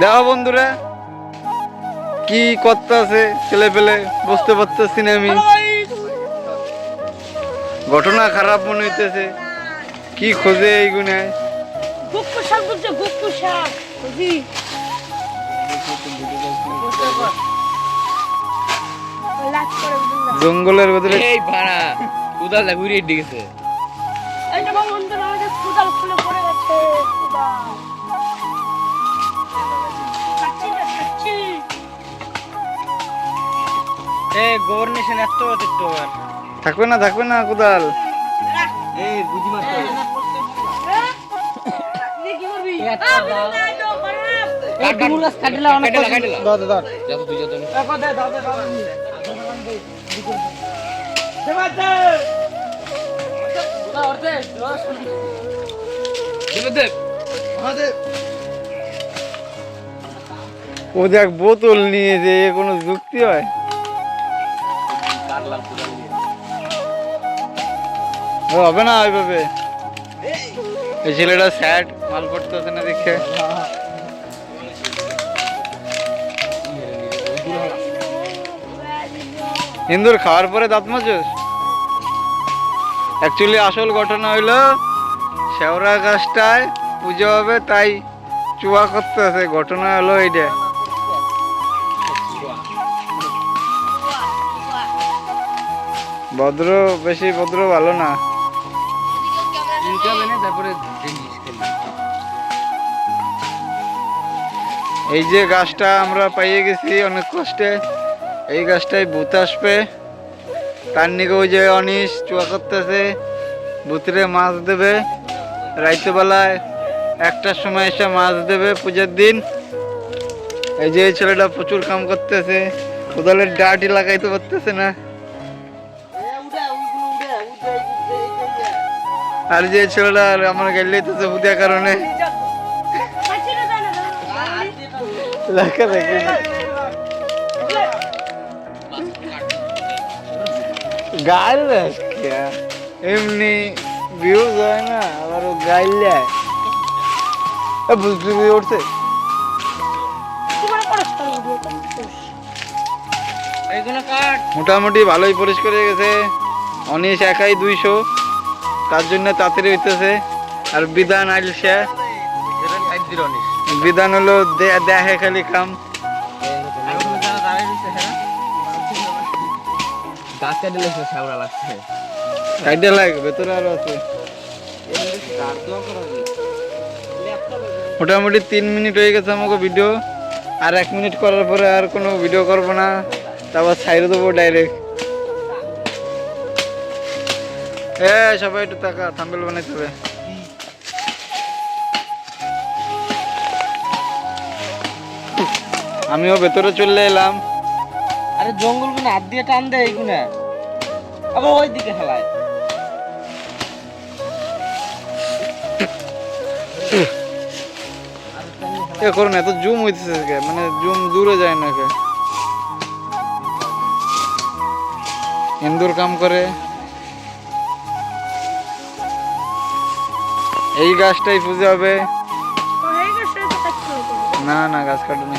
দেখো বন্ধুরা, কি করতে আছে ছেলে পেলে, বুঝতে পারতেছি না আমি। ঘটনা খারাপ মনে হইতেছে, কি খোঁজে এই বুঝলাম জঙ্গলের ভেতরে এই ভাড়া ঘুরিয়ে দিয়েছে। কুদাল খুলে পড়ে গেছে কুদাল খাচ্ছি না খাচ্ছি এ এত থাকবে না থাকবে না কোদাল এই বুঝি মারতে হ্যাঁ? ও দেখ বোতল নিয়ে যে কোনো যুক্তি হয়। ও হবে না ওইভাবে এই। ছেলেটা স্যাড মাল পড়তেছে না দেখে। ইন্দুর খাওয়ার পরে দাঁত মাজস? অ্যাকচুয়ালি আসল ঘটনা হইল শেওড়া গাছটায় পুজো হবে, তাই চুয়া করতেছে ঘটনা হলো এইটা। ভদ্র, বেশি ভদ্র ভালো না। এই যে গাছটা আমরা পাইয়ে গেছি অনেক কষ্টে, এই গাছটায় ভূত আসবে। তার নিকে ওই যে অনিশ চুয়া করতেছে, ভূতরে মাছ দেবে। রাইতেবেলায় একটার সময় এসে মাছ দেবে পূজার দিন। এই যে ছেলেটা প্রচুর কাম করতেছে, কোদালের ডাটি লাগাইতে পারতেছে না। আর যে ছেলেটা আমার গেলে তো হুদিয়া কারণে। দেখা এমনি ভিউজ হয় না আবার ও গাইল যায়। বুঝতে বুঝতে উঠছে। কাট। মোটামুটি ভালোই পরিষ্কার হয়ে গেছে। অনিশ একাই দুইশো। তার জন্য তাড়াতাড়ি হইতেছে। আর বিধান অনেক বিধান হলো দেখে খালি কাম গাছ কাটলে শ্যাওড়া লাগছে। সাইডে লাগ, ভেতরে আরও আছে। মোটামুটি তিন মিনিট হয়ে গেছে আমাকে ভিডিও আর এক মিনিট করার পরে আর কোনো ভিডিও করব না। তারপর ছাইড়ে দেবো ডাইরেক্ট এ, সবাই একটু টাকা থাম্বেল বানাইতে হবে। আমিও ভেতরে চলে এলাম। আরে জঙ্গলগুলো হাত দিয়ে টান দেয় এইগুলো আবার ওই দিকে হেলায় এ করুন এত জুম হইতেছে মানে জুম দূরে যায় না কে? ইন্দুর কাম করে। এই গাছটাই পুজো হবে। না না গাছ কাটুনি।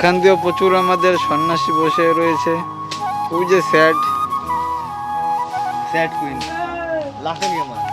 এখান দিয়েও প্রচুর আমাদের সন্ন্যাসী বসে রয়েছে। ওই যে স্যাড। স্যাড কুইন নিয়ে মা।